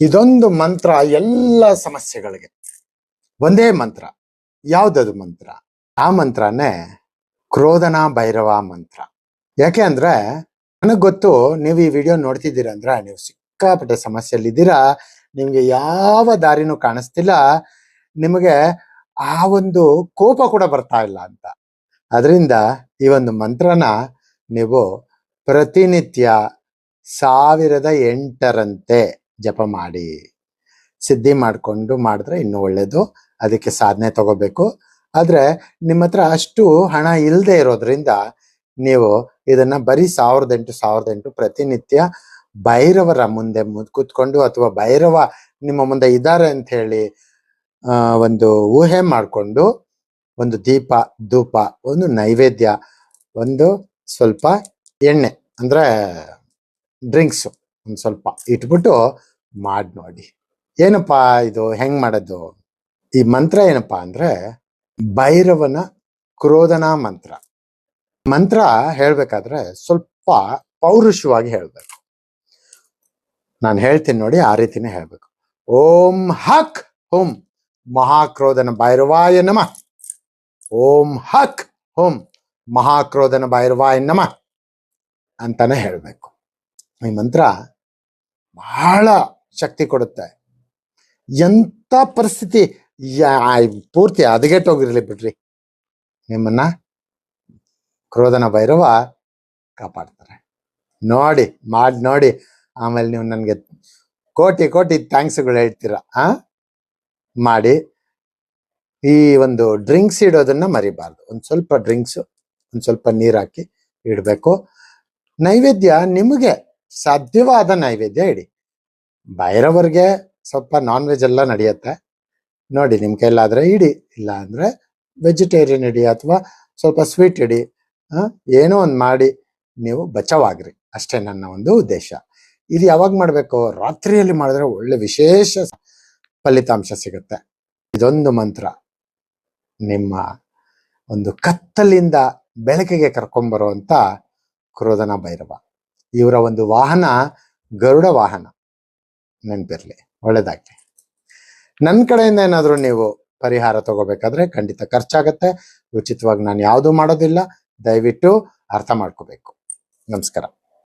ಇದೊಂದು ಮಂತ್ರ ಎಲ್ಲ ಸಮಸ್ಯೆಗಳಿಗೆ. ಒಂದೇ ಮಂತ್ರ. ಯಾವ್ದದು ಮಂತ್ರ? ಆ ಮಂತ್ರನೇ ಕ್ರೋಧನ ಭೈರವ ಮಂತ್ರ. ಯಾಕೆ ಅಂದ್ರೆ ನನಗೆ ಗೊತ್ತು ನೀವು ಈ ವಿಡಿಯೋ ನೋಡ್ತಿದ್ದೀರಾ ಅಂದ್ರೆ ನೀವು ಸಿಕ್ಕಾಪಟ್ಟೆ ಸಮಸ್ಯೆಯಲ್ಲಿದ್ದೀರಾ. ನಿಮ್ಗೆ ಯಾವ ದಾರಿನೂ ಕಾಣಿಸ್ತಿಲ್ಲ. ನಿಮಗೆ ಆ ಒಂದು ಕೋಪ ಕೂಡ ಬರ್ತಾ ಇಲ್ಲ ಅಂತ. ಅದರಿಂದ ಈ ಒಂದು ಮಂತ್ರನ ನೀವು ಪ್ರತಿನಿತ್ಯ ಸಾವಿರದ ಎಂಟರಂತೆ ಜಪ ಮಾಡಿ, ಸಿದ್ಧಿ ಮಾಡಿಕೊಂಡು ಮಾಡಿದ್ರೆ ಇನ್ನೂ ಒಳ್ಳೇದು. ಅದಕ್ಕೆ ಸಾಧನೆ ತಗೋಬೇಕು. ಆದರೆ ನಿಮ್ಮ ಹತ್ರ ಅಷ್ಟು ಹಣ ಇಲ್ಲದೆ ಇರೋದ್ರಿಂದ ನೀವು ಇದನ್ನ ಬರೀ ಸಾವಿರದ ಎಂಟು ಸಾವಿರದ ಎಂಟು ಪ್ರತಿನಿತ್ಯ ಭೈರವರ ಮುಂದೆ ಕೂತ್ಕೊಂಡು ಅಥವಾ ಭೈರವ ನಿಮ್ಮ ಮುಂದೆ ಇದ್ದಾರೆ ಅಂತ ಹೇಳಿ ಒಂದು ಊಹೆ ಮಾಡಿಕೊಂಡು ಒಂದು ದೀಪ, ಧೂಪ, ಒಂದು ನೈವೇದ್ಯ, ಒಂದು ಸ್ವಲ್ಪ ಎಣ್ಣೆ, ಅಂದ್ರೆ ಡ್ರಿಂಕ್ಸ್ ಒಂದು ಸ್ವಲ್ಪ ಇಟ್ಬಿಟ್ಟು ಮಾಡಿ ನೋಡಿ. ಏನಪ್ಪಾ ಇದು? ಹೆಂಗ್ ಮಾಡೋದು? ಈ ಮಂತ್ರ ಏನಪ್ಪಾ ಅಂದ್ರೆ ಭೈರವನ ಕ್ರೋಧನ ಮಂತ್ರ. ಮಂತ್ರ ಹೇಳ್ಬೇಕಾದ್ರೆ ಸ್ವಲ್ಪ ಪೌರುಷವಾಗಿ ಹೇಳ್ಬೇಕು. ನಾನು ಹೇಳ್ತೀನಿ ನೋಡಿ, ಆ ರೀತಿನೇ ಹೇಳ್ಬೇಕು. ಓಂ ಹಕ್ ಹುಂ ಮಹಾಕ್ರೋಧನ ಭೈರವಾಯ ನಮ. ಓಂ ಹಕ್ ಹುಂ ಮಹಾಕ್ರೋಧನ ಭೈರವಾಯ ನಮ ಅಂತಾನೆ ಹೇಳ್ಬೇಕು. ಈ ಮಂತ್ರ ಬಹಳ ಶಕ್ತಿ ಕೊಡುತ್ತೆ. ಎಂಥ ಪರಿಸ್ಥಿತಿ? ಪೂರ್ತಿ ಹದಗೆಟ್ಟೋಗಿರ್ಲಿ ಬಿಡ್ರಿ. ನಿಮ್ಮನ್ನ ಕ್ರೋಧನ ಭೈರವ ಕಾಪಾಡ್ತಾರೆ. ನೋಡಿ, ಮಾಡಿ, ನೋಡಿ. ಆಮೇಲೆ ನೀವು ನನಗೆ ಕೋಟಿ ಕೋಟಿ ಥ್ಯಾಂಕ್ಸ್ಗಳು ಹೇಳ್ತೀರಾ, ಆ? ಮಾಡಿ. ಈ ಒಂದು ಡ್ರಿಂಕ್ಸ್ ಇಡೋದನ್ನ ಮರಿಬಾರ್ದು. ಒಂದು ಸ್ವಲ್ಪ ಡ್ರಿಂಕ್ಸು, ಒಂದು ಸ್ವಲ್ಪ ನೀರು ಹಾಕಿ ಇಡಬೇಕು. ನೈವೇದ್ಯ ನಿಮಗೆ ಸಾಧ್ಯವಾದ ನೈವೇದ್ಯ ಇಡಿ. ಭೈರವರಿಗೆ ಸ್ವಲ್ಪ ನಾನ್ ವೆಜ್ ಎಲ್ಲ ನಡೆಯುತ್ತೆ. ನೋಡಿ ನಿಮ್ ಕೈಲಾದ್ರೆ ಇಡಿ. ಇಲ್ಲ ಅಂದ್ರೆ ವೆಜಿಟೇರಿಯನ್ ಇಡಿ ಅಥವಾ ಸ್ವಲ್ಪ ಸ್ವೀಟ್ ಇಡಿ. ಏನೋ ಒಂದು ಮಾಡಿ ನೀವು ಬಚಾವಾಗ್ರಿ. ಅಷ್ಟೇ ನನ್ನ ಒಂದು ಉದ್ದೇಶ. ಇದು ಯಾವಾಗ ಮಾಡಬೇಕು? ರಾತ್ರಿಯಲ್ಲಿ ಮಾಡಿದ್ರೆ ಒಳ್ಳೆ ವಿಶೇಷ ಫಲಿತಾಂಶ ಸಿಗುತ್ತೆ. ಇದೊಂದು ಮಂತ್ರ. ನಿಮ್ಮ ಒಂದು ಕತ್ತಲಿಂದ ಬೆಳಕಿಗೆ ಕರ್ಕೊಂಬರುವಂತ ಕ್ರೋಧನ ಭೈರವ. ಇವರ ಒಂದು ವಾಹನ ಗರುಡ ವಾಹನ. ನೆನಪಿರಲಿ, ಒಳ್ಳೇದಾಗ್ಲಿ. ನನ್ನ ಕಡೆಯಿಂದ ಏನಾದರೂ ನೀವು ಪರಿಹಾರ ತಗೋಬೇಕಾದ್ರೆ ಖಂಡಿತ ಖರ್ಚಾಗತ್ತೆ. ಉಚಿತವಾಗಿ ನಾನು ಯಾವುದೂ ಮಾಡೋದಿಲ್ಲ. ದಯವಿಟ್ಟು ಅರ್ಥ ಮಾಡ್ಕೋಬೇಕು. ನಮಸ್ಕಾರ.